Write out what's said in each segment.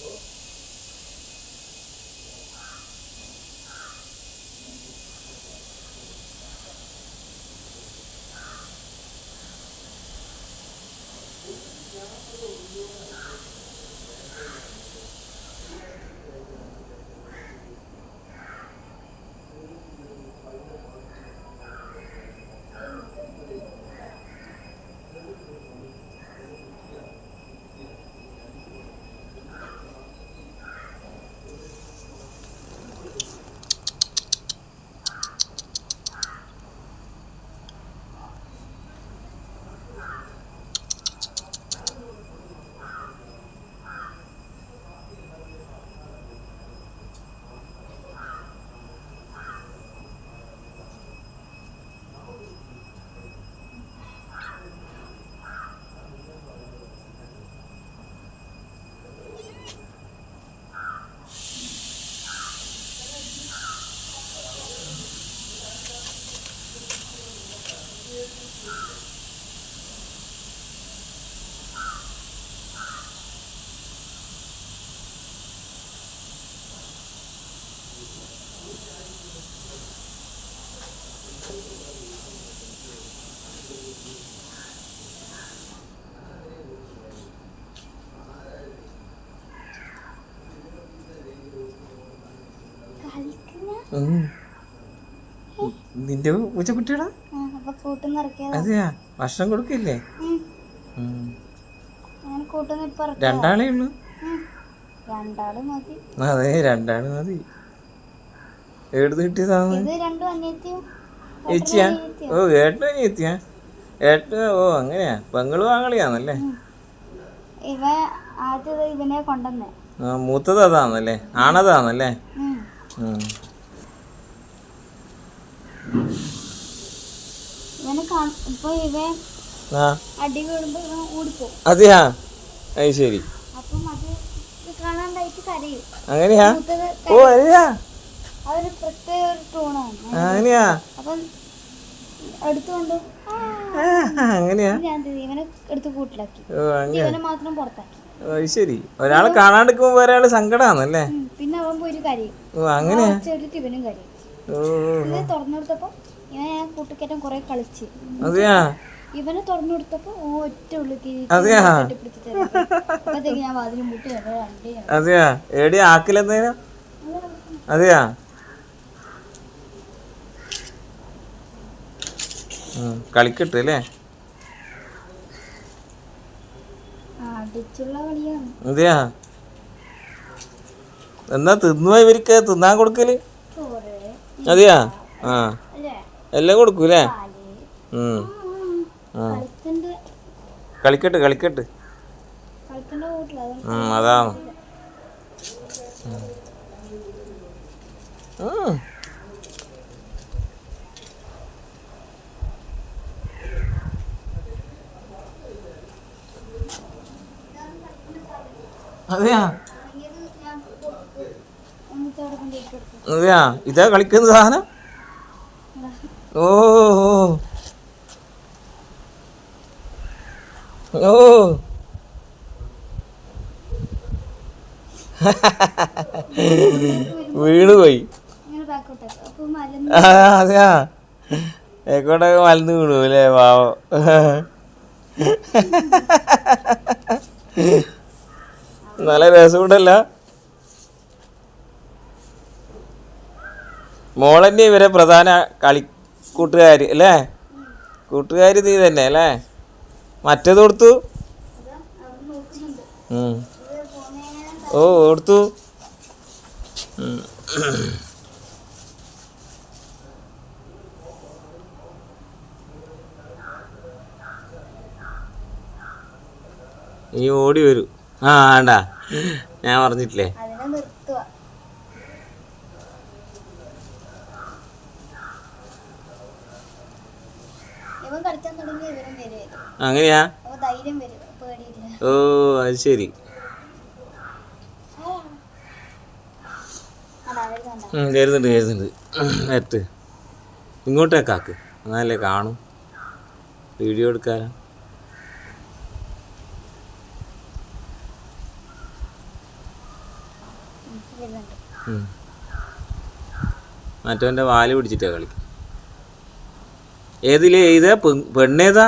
Whoa. നിന്റെ പൂച്ചക്കുട്ടിയുടെ? അതെയാ? ഭക്ഷണം കൊടുക്കില്ലേ? രണ്ടാളേ ഉള്ളു? അതെ രണ്ടാൾ മതി. എവിടുന്ന് കിട്ടിയതാണ് ഏച്ചിയാ ഓ ഏട്ടനും അനിയത്തിയാ? ഏട്ട ഓ അങ്ങനെയാ. പെങ്ങൾ വാങ്ങളിയാന്നല്ലേ ഇവ ആദ്യം ഇവനെ കൊണ്ടുവന്നേ. മൂത്തത് അതാന്നല്ലേ? ആണതാന്നല്ലേ? ഉം. ഉം. ഇവനെ കാണ ഇപ്പൊ ഇവൻ ആ അടി വീടുമ്പോ ഇവൻ ഓടിപ്പോവും അതെയാ? അത് ശരി. അങ്ങനെയാ? ഓ അതെയാ അങ്ങനെയാ? അങ്ങനെയാ? ഇവനെ എടുത്ത് കൂട്ടിലാക്കി. ഓ അങ്ങനെ ഇവനെ മാത്രം പുറത്താക്കി. ശരി. ഒരാളെ കാണാണ്ടിരിക്കുമ്പോ ഒരാൾ സങ്കടാന്നല്ലേ? ഉം. പിന്നെ അവൻ കരയും. ഓ അങ്ങനെ? ഇവനും കരയും. തുറന്നു കൊടുത്തപ്പോ ഇവൻ ഞാൻ കൂട്ടുകയറ്റം കുറെ കളിച്ച്. അതെയാ? ഇവനെ തുറന്നു കൊടുത്തപ്പോ ഓ ഒറ്റ ഉള്ളിൽ അതെയാ? അതെയാ? കളിക്കട്ടെ അല്ലേ? അതെയാ? എന്നാ തിന്നുവാ ഇവർക്ക്? തിന്നാൻ കൊടുക്കൽ? അതെയാ? ആ. എല്ലാം കൊടുക്കൂലേ? കളിക്കട്ട് കളിക്കട്ടെ. അതാണ് അതെയാ? അതെയാ? ഇതാ കളിക്കുന്ന സാധനം? ഓ ഓ വീണ് പോയി ഇങ്ങനെ ബാക്കോട്ട് അപ്പൊ മലന്ന് ആ, അതെയാ? ഏക്കോട്ടൊക്കെ മലന്ന് വീണു അല്ലേ പാവം? നല്ല രസമുണ്ടല്ല. മോളന്നെ ഇവരെ പ്രധാന കളി കൂട്ടുകാരി അല്ലേ? കൂട്ടുകാരി നീ തന്നെ അല്ലേ? മറ്റേത് കൊടുത്തു? ഓ കൊടുത്തു. ഈ ഓടി വരൂ. ആ വേണ്ട. ഞാൻ പറഞ്ഞിട്ടില്ലേ? അങ്ങനെയാ? ഓ അത് ശരി. കരുതുണ്ട് കരുതുണ്ട് ഉം, കരുതുന്നുണ്ട് കരുതുന്നുണ്ട് നേരത്ത് ഇങ്ങോട്ടേക്കാക്ക് എന്നാലേ കാണും. വീഡിയോ എടുക്കാനാ വരുന്നുണ്ട് ഉം. മറ്റവന്റെ വാൽ പിടിച്ചിട്ടാ കളി ഏതിലെ ഏതാ? പെണ്ണേതാ?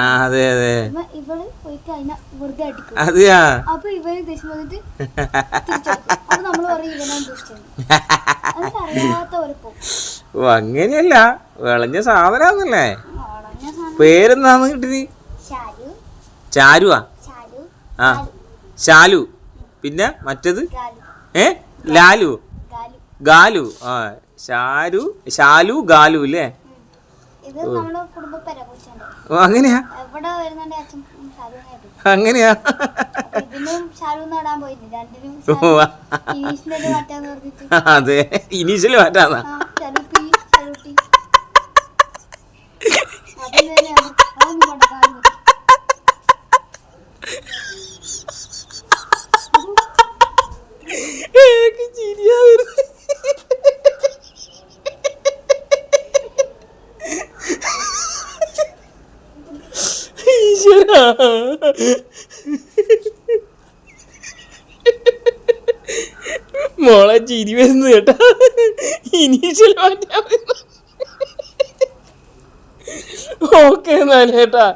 ആ. അതെ അതെ. അതെയാ? അപ്പൊ ഇവന് ദേഷ്യം വന്നിട്ട് നമ്മൾ പറയും ഇവനാണ് ഒരു ഓ അങ്ങനെയല്ല. വിളഞ്ഞ സാധനാന്നല്ലേ? വളഞ്ഞ സാധനം. പേരെന്താന്ന് കിട്ടി ചാരുവാ? ആ. ശാലു. പിന്നെ മറ്റത്? ഏ? ലാലു. ഗാലു. ആ ഷാരു ശാലു ഗാലു അല്ലേ അങ്ങനെയാ? അങ്ങനെയാ? അതെ ഇനീഷ്യൽ മാറ്റാന്നാ. മോളെ ചിരി വരുന്നു കേട്ടാ. ഇനീഷ്യൽ മാറ്റാ ഓക്കെ എന്നാലും കേട്ടാ.